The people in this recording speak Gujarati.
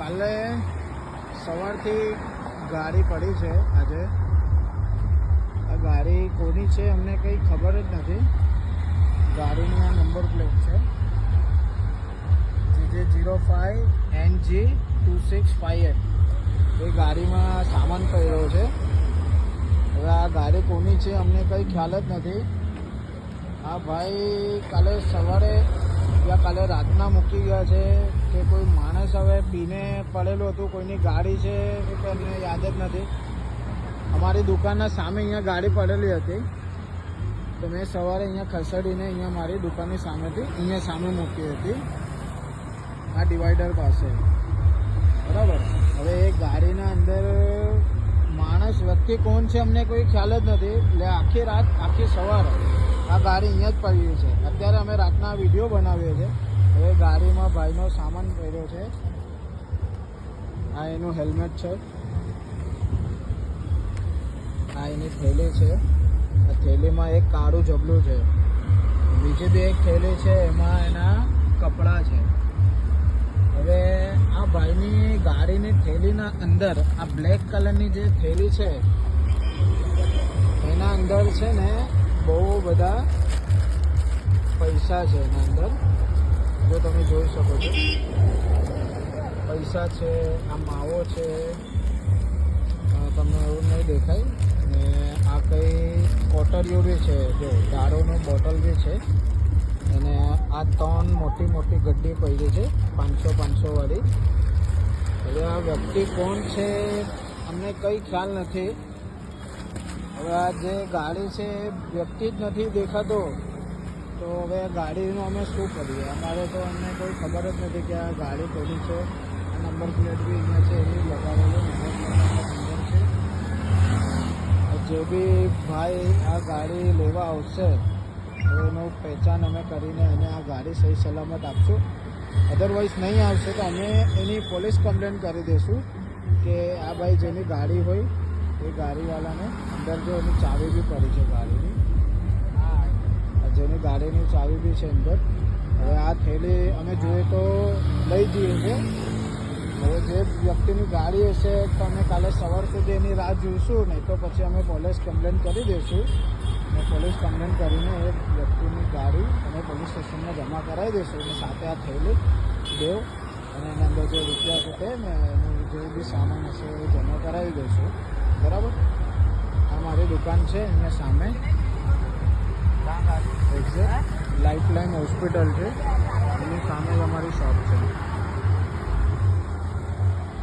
કાલે સવારથી ગાડી પડી છે આજે. આ ગાડી કોની છે અમને કંઈ ખબર જ નથી. ગાડીની આ નંબર પ્લેટ છે. GJ zero five N G two six five eight. એ ગાડીમાં સામાન પડ્યો છે. હવે આ ગાડી કોની છે અમને કંઈ ખ્યાલ જ નથી. આ ભાઈ, કાલે સવારે, યા કાલે રાતના મૂકી ગયા છે. કે કોઈ માણસ હવે પીને પડેલું હતું, કોઈની ગાડી છે એ તો અમને યાદ જ નથી. અમારી દુકાનના સામે અહીંયા ગાડી પડેલી હતી. તો મેં સવારે અહીંયા ખસેડીને અહીંયા મારી દુકાનની સામેથી, અહીંયા સામે મૂકી હતી. આ ડિવાઈડર પાસે. બરાબર? હવે એ ગાડીના અંદર માણસ વ્યક્તિ કોણ છે અમને કોઈ ખ્યાલ જ નથી. એટલે આખી રાત, આખી સવાર આ ગાડી અહીંયા જ પડી છે. અત્યારે અમે રાતના વીડિયો બનાવીએ છીએ. હવે ગાડીમાં ભાઈનો સામાન પહેર્યો છે. આ એનું હેલ્મેટ છે. આ એની થેલી છે. આ થેલીમાં એક કાળું જબલું છે. બીજી બી એક થેલી છે, એમાં એના કપડાં છે. હવે આ ભાઈની ગાડીની થેલીના અંદર, આ બ્લેક કલરની જે થેલી છે, એના અંદર છે ને બહુ બધા પૈસા છે એના અંદર. જો તમે જોઈ શકો છો, પૈસા છે, આ માવો છે તમને એવું નહીં દેખાય. ને આ કંઈ કોટરીઓ બી છે, જો દારૂનું બોટલ બી છે. અને આ ત્રણ મોટી મોટી ગડ્ડી પડી છે, પાંચસો પાંચસો વાળી. હવે આ વ્યક્તિ કોણ છે, અમને કંઈ ખ્યાલ નથી. હવે આ જે ગાડી છે, વ્યક્તિ જ નથી દેખાતો. તો હવે ગાડીનું અમે શું કરીએ? અમારે તો અમને કોઈ ખબર જ નથી કે આ ગાડી કોની છે. આ નંબર પ્લેટ બી અહીંયા છે, એની લગાવેલો નંબર છે. જે બી ભાઈ આ ગાડી લેવા આવશે, તો એનું પહેચાન અમે કરીને એને આ ગાડી સહી સલામત આપશું. અધરવાઇઝ નહીં આવશે તો અમે એની પોલીસ કમ્પ્લેન કરી દઈશું કે આ ભાઈ જેની ગાડી હોય, એ ગાડીવાળાને અંદર જો એની ચાવી બી પડી છે ગાડીની. જેની ગાડીની ચાવી બી છે અંદર. હવે આ થેલી અમે જોઈએ તો લઈ જઈએ છીએ હવે જે વ્યક્તિની ગાડી હશે તો અમે કાલે સવાર સુધી એની રાહ જોઈશું, નહીં તો પછી અમે પોલીસ કમ્પ્લેન કરી દઈશું. અને પોલીસ કમ્પ્લેન કરીને એ વ્યક્તિની ગાડી અમે પોલીસ સ્ટેશનમાં જમા કરાવી દઈશું. અને સાથે આ થયેલી દેવ અને એના અંદર જે રૂપિયા છે તે ને એનું જે બી સામાન હશે એ જમા કરાવી દઈશું. બરાબર? આ મારી દુકાન છે અહીંયા સામે. એક્ઝેક્ટ લાઇફ લાઇન હોસ્પિટલ છે. એની સામે અમારી શોપ છે.